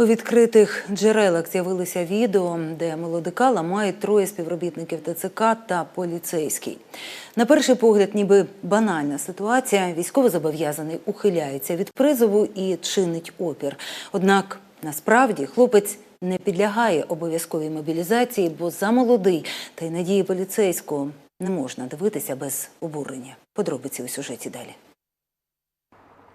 У відкритих джерелах з'явилися відео, де молодика ламають троє співробітників ТЦК та поліцейський. На перший погляд, ніби банальна ситуація. Військовозобов'язаний ухиляється від призову і чинить опір. Однак насправді хлопець не підлягає обов'язковій мобілізації, бо замолодий та й надії поліцейського не можна дивитися без обурення. Подробиці у сюжеті далі.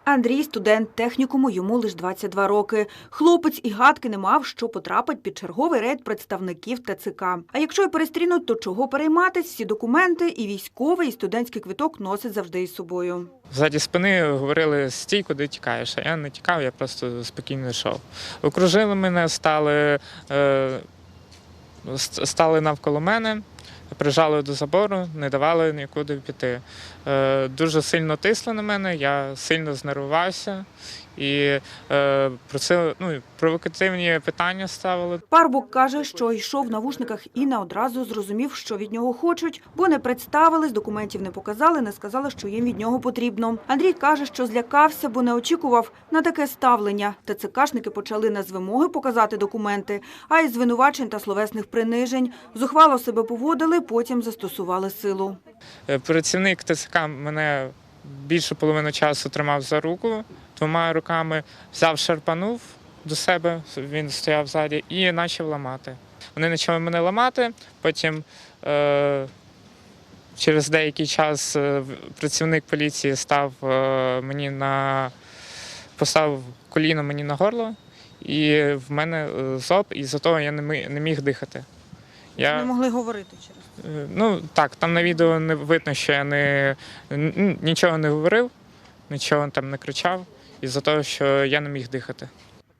Андрій – студент технікуму, йому лише 22 роки. Хлопець і гадки не мав, що потрапить під черговий рейд представників ТЦК. А якщо й перестрінуть, то чого перейматись? Всі документи і військовий, і студентський квиток носить завжди із собою. Ззаді спини говорили стій, куди тікаєш. А я не тікав, я просто спокійно йшов. Окружили мене, стали, е, стали навколо мене, прижали до забору, не давали нікуди піти. Е, дуже сильно тисли на мене, я сильно знервувався і е, просили, ну, провокативні питання ставили. Парбук каже, що йшов в навушниках і не одразу зрозумів, що від нього хочуть, бо не представились, документів не показали, не сказали, що їм від нього потрібно. Андрій каже, що злякався, бо не очікував на таке ставлення. ТЦКшники почали не з вимоги показати документи, а й звинувачень та словесних принижень. Зухвало себе поводили, потім застосували силу. Е, Працівник ТСК мене більшу половину часу тримав за руку двома руками, взяв, шарпанув до себе, він стояв ззаді, і почав ламати. Вони почали мене ламати, потім е, через деякий час е, працівник поліції став е, мені на поставив коліно мені на горло, і в мене е, зоб, і за того я не не міг дихати. Я... могли говорити через Е, Ну так, там на відео не видно, що я не нічого не говорив, нічого там не кричав, із-за того, що я не міг дихати.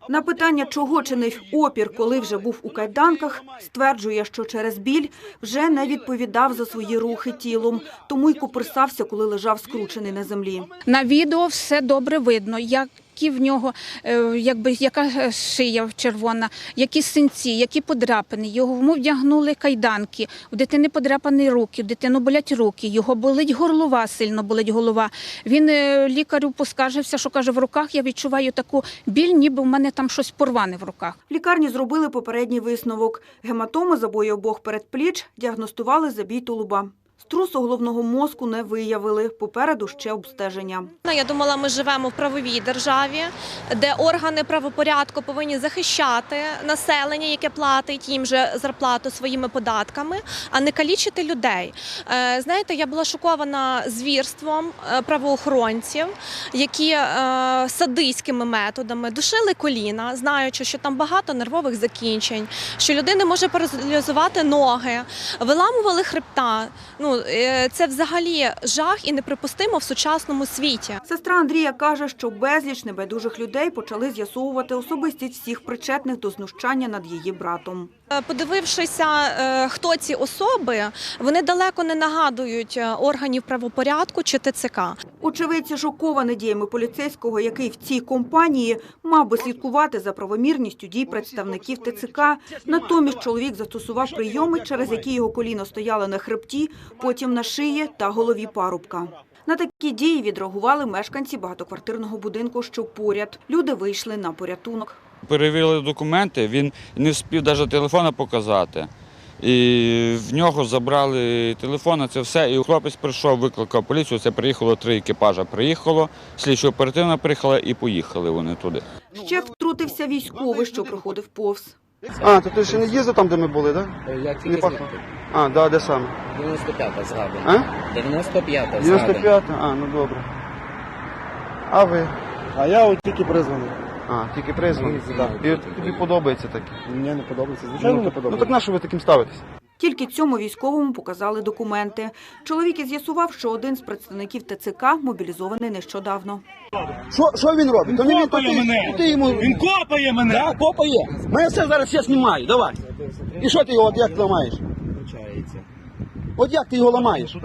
На питання, чого чинив опір, коли вже був у кайданках, стверджує, що через біль вже не відповідав за свої рухи тілом, тому й куперсався, коли лежав скручений на землі. На відео все добре видно, які в нього, е, якби яка шия червона, які синці, які подряпини. Йому вдягнули кайданки, у дитини подряпані руки, у дитину болять руки, його болить горлова, сильно болить голова. Він е, лікарю поскаржився, що каже, в руках я відчуваю таку біль, ніби в мене там щось порване в руках. В лікарні зробили попередній висновок. Гематоми забої обох передпліч діагностували забій тулуба. Струсу головного мозку не виявили. Попереду ще обстеження. Ну, Я думала, ми живемо в правовій державі, де органи правопорядку повинні захищати населення, яке платить їм же зарплату своїми податками, а не калічити людей. Е, Знаєте, я була шокована звірством е, правоохоронців, які е, садистськими методами душили коліна, знаючи, що там багато нервових закінчень, що людини може паралізувати ноги, виламували хребта. Ну е, це взагалі жах і неприпустимо в сучасному світі. Сестра Андрія каже, що безліч небайдужих людей почали з'ясовувати особистість всіх причетних до знущання над її братом. Е, Подивившися, е, хто ці особи, вони далеко не нагадують органів правопорядку чи ТЦК. Очевидці шоковані діями поліцейського, який в цій компанії мав би слідкувати за правомірністю дій представників ТЦК. Натомість чоловік застосував прийоми, через які його коліно стояло на хребті, потім на шиї та голові парубка. На такі дії відреагували мешканці багатоквартирного будинку, що поряд. Люди вийшли на порятунок. Перевірили документи, він не встиг навіть телефона показати. І в нього забрали телефон, це все. І хлопець прийшов, викликав поліцію. Це приїхало три екіпажа. Приїхало, слідчо оперативно приїхала і поїхали вони туди. Ще втрутився військовий, що проходив повз. А, то ти ще не їздив там, де ми були, так? Я Не тільки пах- знаю. А, да, де саме? 95-та згадана. А? 95-та згадана. 95 А, ну добре. А ви? А я от тільки призваний. А, тільки призваний. Так. І от тобі подобається таке. Мені не подобається. Звичайно, Ну, не так- ну подобається. так на що ви таким ставитесь? Тільки цьому військовому показали документи. Чоловік і з'ясував, що один з представників ТЦК мобілізований нещодавно. Що, що він робить? Він, то копає мене. ти йому... Він копає мене! Да, копає. Мене все зараз все знімаю. давай. І що ти його от як ламаєш? От як ти його ламаєш?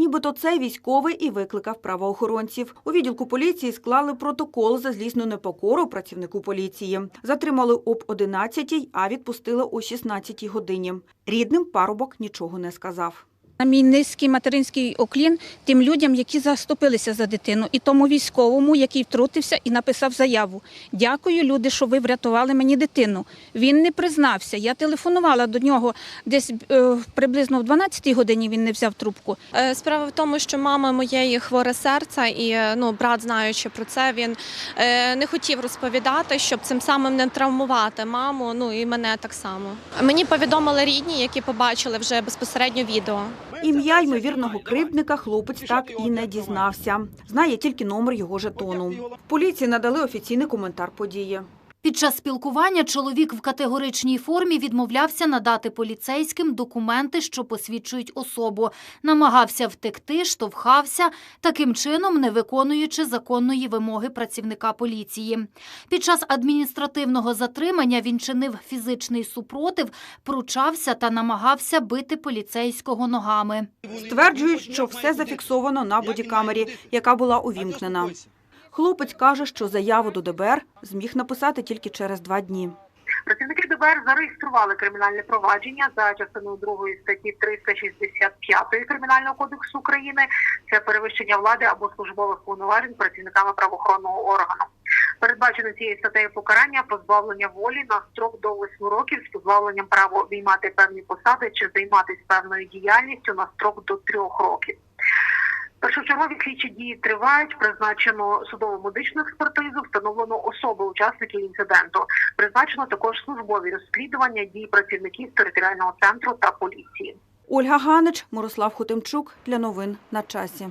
Нібито це військовий і викликав правоохоронців. У відділку поліції склали протокол за злісну непокору працівнику поліції. Затримали об 11 а відпустили о 16 годині. Рідним парубок нічого не сказав. На мій низький материнський оклін тим людям, які заступилися за дитину, і тому військовому, який втрутився і написав заяву. Дякую, люди, що ви врятували мені дитину. Він не признався. Я телефонувала до нього десь е, приблизно в 12-й годині. Він не взяв трубку. Е, Справа в тому, що мама моєї хворе серце, і е, ну брат, знаючи про це, він е, не хотів розповідати, щоб цим самим не травмувати маму. Ну і мене так само. Мені повідомили рідні, які побачили вже безпосередньо відео. Ім'я ймовірного кривдника хлопець так і не дізнався. Знає тільки номер його жетону. Поліції надали офіційний коментар події. Під час спілкування чоловік в категоричній формі відмовлявся надати поліцейським документи, що посвідчують особу. Намагався втекти, штовхався, таким чином не виконуючи законної вимоги працівника поліції. Під час адміністративного затримання він чинив фізичний супротив, пручався та намагався бити поліцейського ногами. Стверджують, що все зафіксовано на бодікамері, яка була увімкнена. Хлопець каже, що заяву до ДБР зміг написати тільки через два дні. Працівники ДБР зареєстрували кримінальне провадження за частиною 2 статті 365 Кримінального кодексу України. Це перевищення влади або службових повноважень працівниками правоохоронного органу. Передбачено цією статтею покарання позбавлення волі на строк до 8 років з позбавленням права обіймати певні посади чи займатися певною діяльністю на строк до 3 років. Першочергові слідчі дії тривають. Призначено судово медичну експертизу, встановлено особи учасників інциденту. Призначено також службові розслідування дій працівників територіального центру та поліції. Ольга Ганич, Мирослав Хотимчук для новин на часі.